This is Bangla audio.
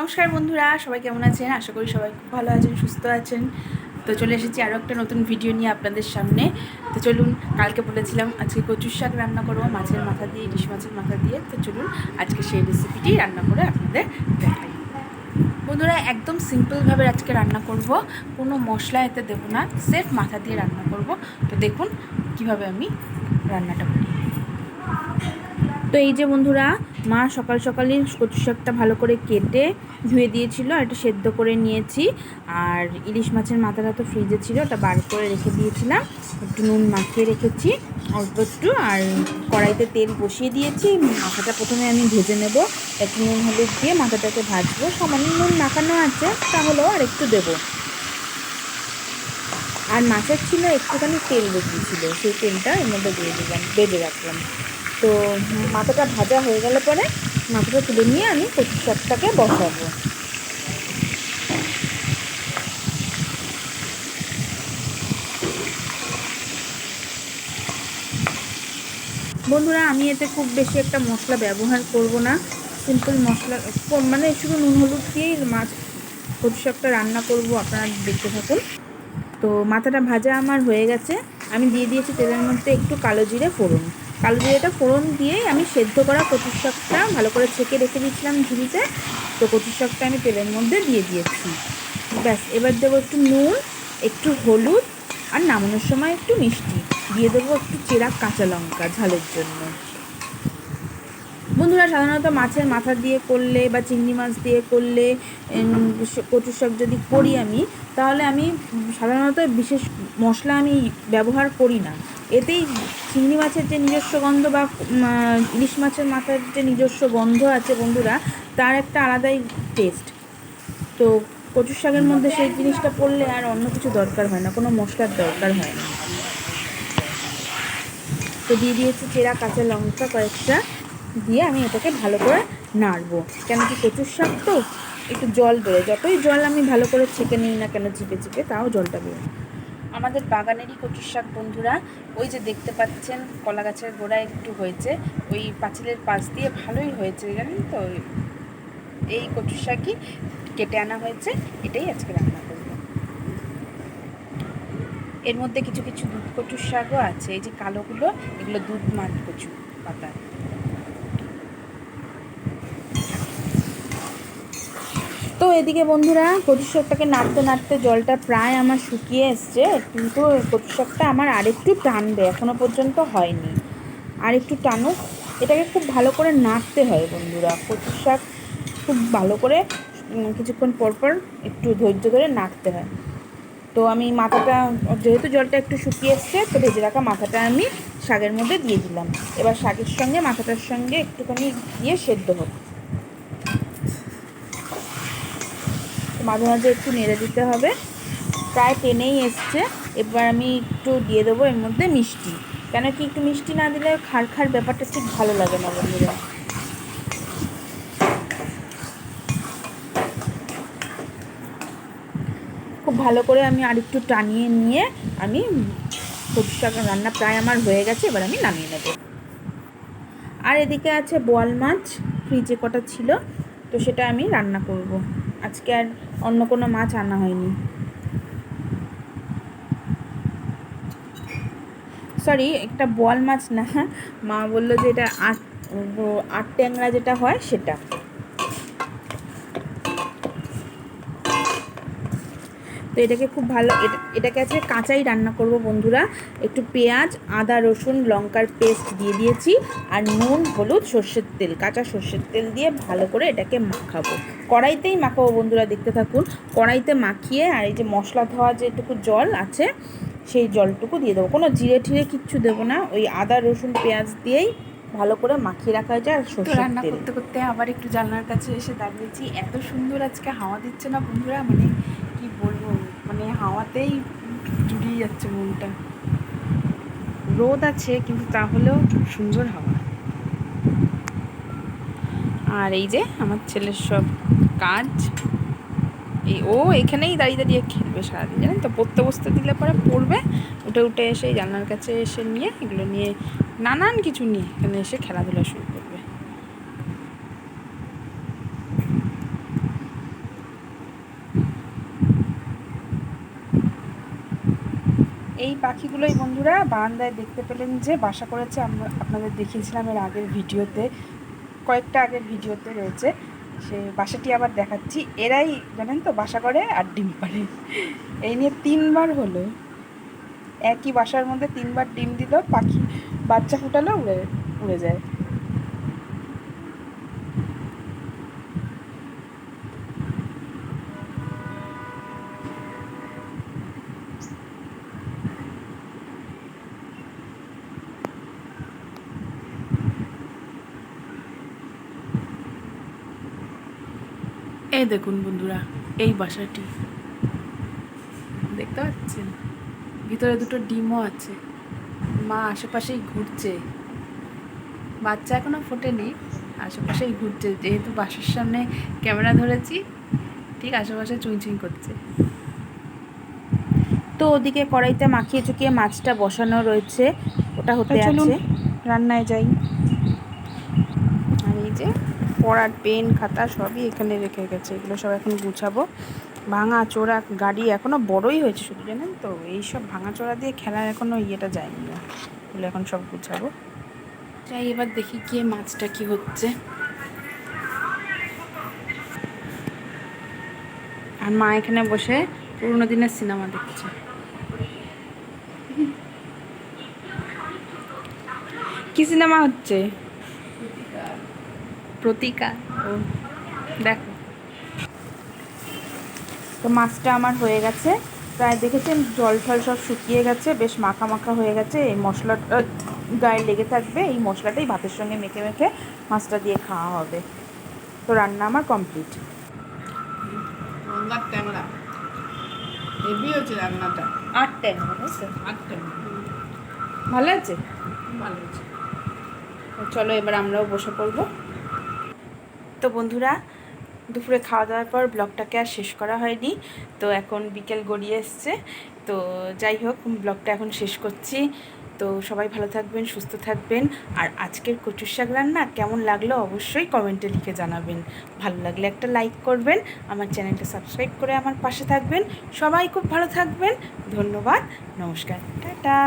নমস্কার বন্ধুরা, সবাই কেমন আছেন? আশা করি সবাই খুব ভালো আছেন, সুস্থ আছেন। তো চলে এসেছি আরও একটা নতুন ভিডিও নিয়ে আপনাদের সামনে। তো চলুন, কালকে বলেছিলাম আজকে কচুর শাক রান্না করব, মাছের মাথা দিয়ে, ইলিশ মাছের মাথা দিয়ে। তো চলুন, আজকে সেই রেসিপিটি রান্না করে আপনাদের দেখাই। বন্ধুরা, একদম সিম্পলভাবে আজকে রান্না করব। কোনো মশলা এতে দেবো না, সেফ মাথা দিয়ে রান্না করব। তো দেখুন, কীভাবে আমি রান্নাটা করি। তো এই যে বন্ধুরা, মা সকাল সকালই কচু শাকটা ভালো করে কেটে ধুয়ে দিয়েছিল এটা সেদ্ধ করে নিয়েছি। আর ইলিশ মাছের মাথাটা তো ফ্রিজে ছিল, ওটা বার করে রেখে দিয়েছিলাম। একটু নুন মাখিয়ে রেখেছি, অল্প একটু। আর কড়াইতে তেল বসিয়ে দিয়েছি, মাথাটা প্রথমে আমি ভেজে নেব। একটু নুন হলুদ দিয়ে মাথাটাকে ভাজবো। সামান্য নুন মাখানো আছে, তাহলেও আর একটু দেবো। আর মাছের ছিল একটুখানি তেল বেরিয়েছিল, সেই তেলটা এর মধ্যে দিয়ে দিলাম, বেজে রাখলাম। তো মাথাটা ভাজা হয়ে গেলে পরে মাথাটা তুলে নিয়ে আমি কচু শাকটাকে বসাবো। বন্ধুরা, আমি এতে খুব বেশি একটা মশলা ব্যবহার করব না। সিম্পল মশলা মানে শুধু নুন, হলুদ দিয়েই মাছ কচু শাকটা রান্না করব আপনারা দেখতে থাকুন। তো মাথাটা ভাজা আমার হয়ে গেছে। আমি দিয়ে দিয়েছি তেলের মধ্যে একটু কালো জিরে ফোড়ন। কালো জিরেটা ফোড়ন দিয়েই আমি সেদ্ধ করা কচুর শাকটা ভালো করে ছেঁকে রেখে দিয়েছিলাম ঝুড়িতে। তো কচুর শাকটা আমি তেলের মধ্যে দিয়ে দিয়েছি। ব্যাস, এবার দেবো একটু নুন, একটু হলুদ আর নামানোর সময় একটু মিষ্টি। দিয়ে দেবো একটু চেরা কাঁচা লঙ্কা ঝালের জন্য। বন্ধুরা, সাধারণত মাছের মাথা দিয়ে করলে বা চিংড়ি মাছ দিয়ে করলে কচুর শাক যদি করি আমি, তাহলে আমি সাধারণত বিশেষ মশলা আমি ব্যবহার করি না। এতেই চিংড়ি মাছের যে নিজস্ব গন্ধ বা ইলিশ মাছের মাথার যে নিজস্ব গন্ধ আছে বন্ধুরা, তার একটা আলাদাই টেস্ট তো কচুর শাকের মধ্যে সেই জিনিসটা পড়লে আর অন্য কিছু দরকার হয় না, কোনো মশলার দরকার হয় না। তো দিয়ে দিয়েছি চেরা কাঁচা লঙ্কা কয়েকটা, দিয়ে আমি এটাকে ভালো করে নাড়বো। কেন কি কচুর শাক তো, একটু জল বেরোয়। যতই জল আমি ভালো করে ছেঁকে নিই না কেন, চিপে চিপে, তাও জলটা বেরোয়। আমাদের বাগানেরই কচুর শাক বন্ধুরা, ওই যে দেখতে পাচ্ছেন কলা গাছের গোড়ায় একটু হয়েছে, ওই পাঁচিলের পাশ দিয়ে ভালোই হয়েছে, জানেন তো? এই কচুর শাকই কেটে আনা হয়েছে, এটাই আজকে রান্না করব। এর মধ্যে কিছু কিছু দুধ কচুর শাকও আছে, এই যে কালোগুলো, এগুলো দুধ মাঠ কচু পাতা। এদিকে বন্ধুরা কচু শাকটাকে নাড়তে নাড়তে জলটা প্রায় আমার শুকিয়ে এসছে, কিন্তু কচু শাকটা আমার আরেকটু টানবে এখনও পর্যন্ত হয়নি। আর একটু টানুক, এটাকে খুব ভালো করে নাড়তে হয় বন্ধুরা। কচু শাক খুব ভালো করে কিছুক্ষণ পর পর একটু ধৈর্য ধরে নাড়তে হয়। তো আমি মাথাটা, যেহেতু জলটা একটু শুকিয়ে এসছে, তো ভেজে রাখা মাথাটা আমি শাকের মধ্যে দিয়ে দিলাম। এবার শাকের সঙ্গে, মাথাটার সঙ্গে একটুখানি দিয়ে সেদ্ধ হোক মাঝে মাঝে একটু নেড়ে দিতে হবে। প্রায় টেনেই এসছে। এবার আমি একটু দিয়ে দেবো এর মধ্যে মিষ্টি। কেন কি একটু মিষ্টি না দিলে খার খার ব্যাপারটা ঠিক ভালো লাগে না বন্ধুরা। খুব ভালো করে আমি আরেকটু টানিয়ে নিয়ে আমি কচু শাক রান্না প্রায় আমার হয়ে গেছে, এবার আমি নামিয়ে নেব। আর এদিকে আছে বোয়াল মাছ, ফ্রিজে কটা ছিল। তো সেটা আমি রান্না করব। আজকে আর অন্য কোনো মাছ আনা হয়নি। সরি একটা বল মাছ না, মা বলল যে এটা আট আট ট্যাংরা যেটা হয় সেটা। তো এটাকে খুব ভালো এটা এটাকে আছে কাঁচাই রান্না করব বন্ধুরা। একটু পেঁয়াজ আদা রসুন লঙ্কার পেস্ট দিয়ে দিয়েছি আর নুন হলুদ সর্ষের তেল কাঁচা সর্ষের তেল দিয়ে ভালো করে এটাকে মাখাবো। কড়াইতেই মাখাবো বন্ধুরা দেখতে থাকুন। কড়াইতে মাখিয়ে আর এই যে মশলা ধোয়া যেটুকু জল আছে সেই জলটুকু দিয়ে দেবো। কোনো জিরে ঠিরে কিচ্ছু দেবো না ওই আদা রসুন পেঁয়াজ দিয়েই ভালো করে মাখিয়ে রাখা যায় আর সর্ষের রান্না করতে করতে আবার একটু জানলার কাছে এসে দাঁড়িয়েছি। এত সুন্দর আজকে হাওয়া দিচ্ছে না বন্ধুরা মানে কি বলব? মানে হাওয়াতেই জুড়িয়ে যাচ্ছে মনটা। রোদ আছে, কিন্তু তাহলেও সুন্দর হাওয়া। আর এই যে আমার ছেলের সব কাজ এই ও এখানেই দাঁড়িয়ে দাঁড়িয়ে খেলবে সারাদিন, জানেন তো? পড়তে বসতে দিলে পরে পড়বে, উঠে উঠে এসে জানলার কাছে এসে নিয়ে এগুলো নিয়ে নানান কিছু নিয়ে এখানে এসে খেলাধুলা শুরু করবে এই পাখিগুলোই বন্ধুরা বারান্দায় দেখতে পেলেন যে বাসা করেছে আমরা আপনাদের দেখিয়েছিলাম এর আগের ভিডিওতে, কয়েকটা আগের ভিডিওতে রয়েছে। সে বাসাটি আবার দেখাচ্ছি। এরাই জানেন তো বাসা করে আর ডিম পারে এই নিয়ে তিনবার হলো। একই বাসার মধ্যে তিনবার ডিম দিল, পাখি বাচ্চা ফুটালো, উড়ে উড়ে যায়। এই দেখুন বন্ধুরা এই বাসাটি। দেখতে পাচ্ছেন? ভিতরে দুটো ডিমও আছে। মা আশেপাশেই ঘুরছে। বাচ্চা এখনও ফোটেনি আশেপাশেই ঘুরছে। যেহেতু বাসার সামনে ক্যামেরা ধরেছি ঠিক আশেপাশে চুইচুই করছে। তো ওদিকে কড়াইতে মাখিয়ে চুকিয়ে মাছটা বসানো রয়েছে ওটা হতে চলুন, আছে। রান্নায় যাই। আর এই যে পড়ার পেন, খাতা সবই এখানে রেখে গেছে। এগুলো সব এখন গুছাবো। ভাঙা চোরা গাড়ি এখনও বড়ই হয়েছে শুধু জানেন তো? এইসব ভাঙা চোরা দিয়ে খেলার এখনও ইয়েটা যায়নি। এগুলো এখন সব গুছাবো। যাই, এবার দেখি গিয়ে মাছটা কি হচ্ছে। আর মা এখানে বসে পুরোনো দিনের সিনেমা দেখছে। কি সিনেমা হচ্ছে? প্রতিকা ও দেখো। তো মাছটা আমার হয়ে গেছে। প্রায় দেখেছেন জল টল সব শুকিয়ে গেছে বেশ মাখা মাখা হয়ে গেছে। এই মশলাটা গায়ে লেগে থাকবে এই মশলাটাই ভাতের সঙ্গে মেখে মেখে মাছটা দিয়ে খাওয়া হবে। তো রান্না আমার কমপ্লিট। হেভি হচ্ছে রান্নাটা। আর ট্যাংরা ভালো আছে ভালো আছে চলো এবার আমরাও বসে পড়ব। তো বন্ধুরা, দুপুরে খাওয়া দাওয়ার পর ব্লগটাকে আর শেষ করা হয়নি। তো এখন বিকেল গড়িয়ে এসছে। তো যাই হোক, ব্লগটা এখন শেষ করছি। তো সবাই ভালো থাকবেন, সুস্থ থাকবেন। আর আজকের কচুর শাক রান্না কেমন লাগল অবশ্যই কমেন্টে লিখে জানাবেন। ভালো লাগলে একটা লাইক করবেন, আমার চ্যানেলটা সাবস্ক্রাইব করে আমার পাশে থাকবেন। সবাই খুব ভালো থাকবেন। ধন্যবাদ, নমস্কার, টাটা।